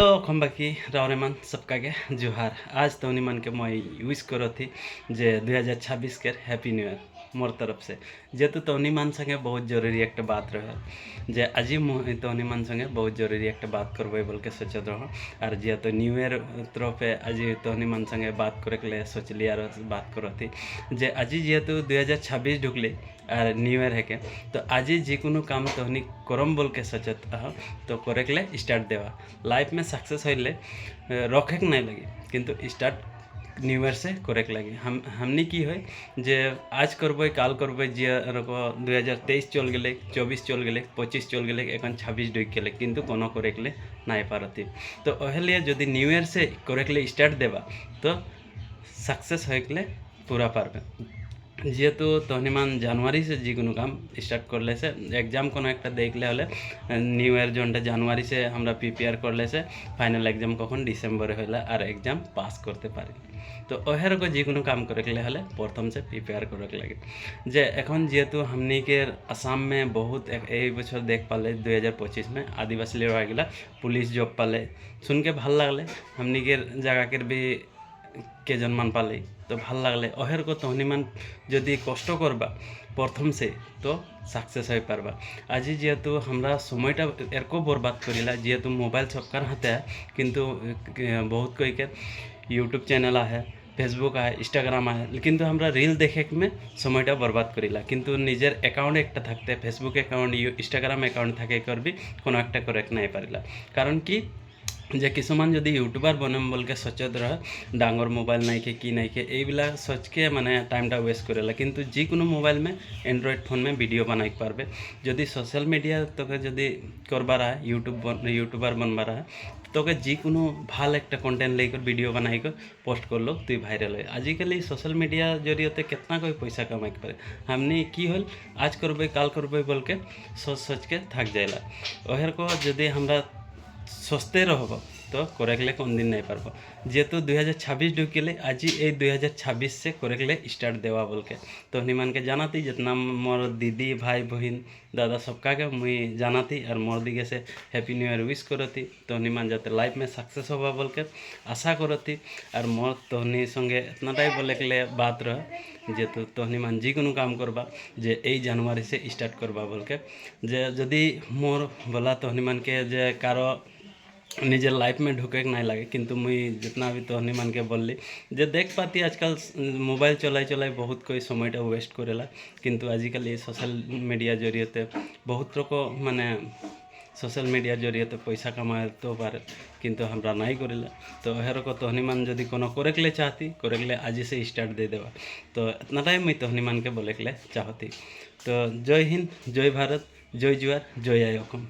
તો ખંબાકી રાવરેમાન સબકાગે જુહાર આજ તો નિમાનકે મય વિશ કરો થી જે દુ હજાર છાબીસ કેર হ্যাপি নিউ ইয়ার মোর তরফ সে যেহেতু তহনি মান সঙ্গে বহুত জরুরি একটা বাত রহে। যে আজি মুই তহনি মান সঙ্গে বহুত জরুরি একটা বাত করব বলকে সোচত রহ। আর যেহেতু নিউ ইয়ার তরফে আজি তহনি মান সঙ্গে বাত করে সোচলি আর বাত করতি। যে আজি যেহেতু দুই হাজার ছাব্বিশ ঢুকলি আর নিউ ইয়ার হেকে তো আজি যিকোনো কাম তহনি করম বলকে সচেত আহ তো করে গেলে স্টার্ট দেওয়া লাইফ में सक्सेस হইলে রখে নাই লাগে কিন্তু স্টার্ট নিউ ইয়ার से করে লাগে हम हमनी की হয় যে আজ করবো কাল করবো যে দুই হাজার তেইশ চল গেলে চব্বিশ চল গেলে পঁচিশ চল গেলে এখন ছাব্বিশ ঢুক গেলে কিন্তু কোনো করে গেলে নাই পারতি তো ওহেলিয়ে যদি নিউ ইয়ার से করে গেলে স্টার্ট দেবা তো সাকসেস হয়ে গেলে পুরা পারবে যেহেতু তহনিমান জানুয়ারি সে যে কোনো কাম স্টার্ট করলে সে এক্সাম কোনো একটা দেখলে হলে নিউ ইয়ার জনটা জানুয়ারি সে আমরা প্রিপেয়ার করলে সে ফাইনাল এক্সাম কখন ডিসেম্বরে হইলে আর এক্সাম পাস করতে পারি তো ওহেরকম যে কোনো কাম করে গেলে হলে প্রথম সে প্রিপেয়ার করে লাগে যে এখন যেহেতু हमनी আসাম মে বহুত এক- এই বছর দেখ পালে দুই হাজার পঁচিশ মে আদিবাসী লড়াই গেলা পুলিশ জব পালে শুনকে ভাল লাগলে हमनी के জায়গাকের কেজনমান পালে, তো ভালো লাগলে অহের কত হনিমান যদি কষ্ট করবা প্রথম সে তো সাকসেস হয়ে পারবা আজি যেহেতু আমরা সময়টা এরকো বরবাদ করিলা যেহেতু মোবাইল সবকার হাতে, কিন্তু বহুত কইকে ইউটিউব চ্যানেল আহে ফেসবুক আহে ইনস্টাগ্রাম আহে, কিন্তু আমরা রিল দেখে সময়টা বরবাদ করিলা কিন্তু নিজের অ্যাকাউন্ট একটা থাকতে ফেসবুক অ্যাকাউন্ট ইনস্টাগ্রাম অ্যাকাউন্ট থাকে করবি কোনো একটা করে নাই পারিলা কারণ কি যে কিছুমান যদি ইউটিউবাৰ বনাম বুলিকে সচেত ৰয় ডাঙৰ মোবাইল নাইকে কি নাইকে এইবিলাক সচকে মানে টাইমটা ৱেষ্ট কৰিলে কিন্তু যিকোনো মোবাইল মে এণ্ড্ৰইড ফোন মে ভিডিঅ' বনাই পাৰবে। যদি ছ'চিয়েল মিডিয়া তোকে যদি কৰবাৰ আহে ইউটিউব ইউটিউবাৰ বনবাৰ আহে তোকে যিকোনো ভালো একটা কন্টেন্ট লেগে ভিডিও বানাই পোস্ট করল তুই ভাইরাল হয় আজিকালি সোশ্যাল মিডিয়া জরিয়তে কেতনা কই পয়সা কামাই পারে হামনি কি হল, আজ করবে কাল করবে বলকে সোচ সোচকে থাক যাইলা ওহের কো যদি আমরা ଶସ୍ତେ ରହିବ ତ କୋରେକ୍ଲେ କ'ଣ ଦିନ ନେଇପାରବ ଯେହେତୁ ଦୁଇ ହଜାର ଛବିଶ ଢୁକିଲେ ଆଜି ଏଇ ଦୁଇ ହଜାର ଛବିଶରେ କୋରେକ୍ଲେ ଷ୍ଟାର୍ଟ ଦେବା ବୋଲକେ ତ ନିମାନକେ ଜାନାତି ଯେतना ମୋର ଦିଦି ଭାଇ ବହିନ দাদা সবকাকে মুই জানাতি আর মোর দিকে সে হ্যাপি নিউ ইয়ার উইশ করতি। তোহনিমান যাতে লাইফ মে সাকসেস হবা বলকে আশা করতি। আর মোর তোহনি সঙ্গে এতনাটাই বলে গেলে বাত রহ যে, তো তোহনিমান যে কোনো কাম করবা, যে এই জানুয়ারি সে স্টার্ট করবা বলকে। যে যদি মোর বলা তোহনিমানকে যে কারও নিজের লাইফ में ঢুকে নাই লাগে কিন্তু মুই जितना भी তো হনুমানকে বললি যে দেখ পাতি আজকাল মোবাইল চলাই চলাই বহুত কই সময়টা ওয়েস্ট করেলা কিন্তু আজিকালি সোশ্যাল মিডিয়া জরিয়তে বহুত রকম মানে সোশ্যাল মিডিয়ার জরিয়তে পয়সা কামাতেও পারে কিন্তু আমরা নাই করিলা তো হেরকম তো হনুমান যদি কোনো করে গেলে চাহতি করে গেলে আজি সে স্টার্ট দিয়ে দেওয়া তো এতনাটাই মুই তো হনুমানকে বলে গেলে চাহতি তো জয় হিন্দ জয় ভারত জয় জুয়ার জয় আয় অসম